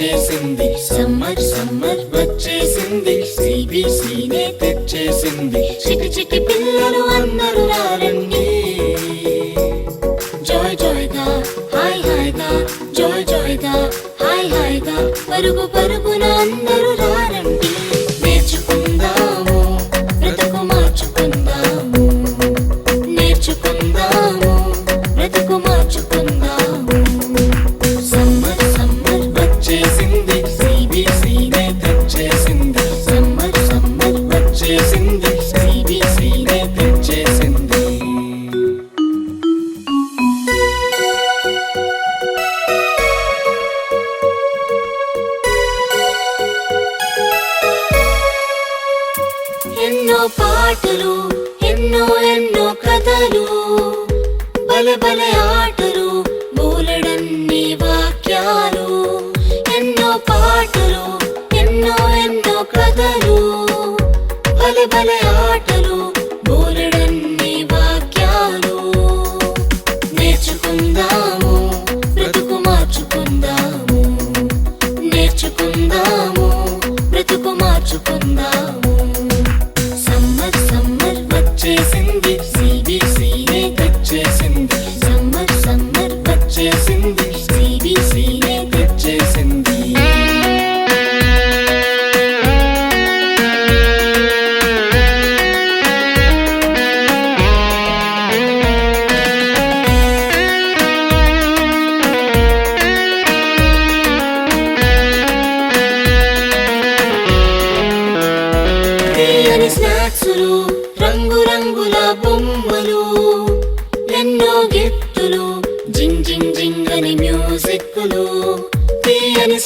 తెచ్చేసింది. Summer summer వచ్చేసింది. సిబిసినే తెచ్చేసింది. చిటి చిటి పిల్లలు అందరూ రారండి. జాయ్ జాయ్గా హాయ్ హాయ్గా జాయ్ జాయ్గా హాయ్ హాయ్గా పరుగు పరుగున అందరూ రారండి. పాటలు ఎన్నో ఎన్నో కథలు బలె బలె ఆటలు బోలెడన్ని వాక్యాలు ఎన్నో పాటలు ఎన్నో ఎన్నో కథలు బలె బలె ఆటలు బోలెడన్ని వాక్యాలు. నేర్చుకుందాము బ్రతుకు మార్చుకుందాము నేర్చుకుందాము బ్రతుకు మార్చుకుందాము. రంగురంగుల బొమ్మలు ఎన్నో గిఫ్టులు జింగ్ జింగ్ జింగ్ అని మ్యూజిక్లు తీయని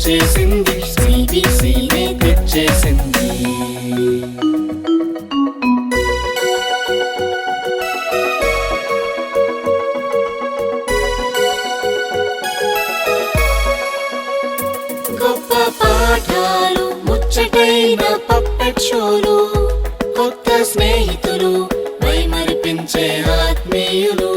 సమ్మర్ వచ్చేసింది సిబిసినే తెచ్చేసింది. గొప్ప పాఠాలు ముచ్చటైన పప్పెట్ షోలు కొత్త స్నేహితులు వైమరిపించే ఆత్మీయులు.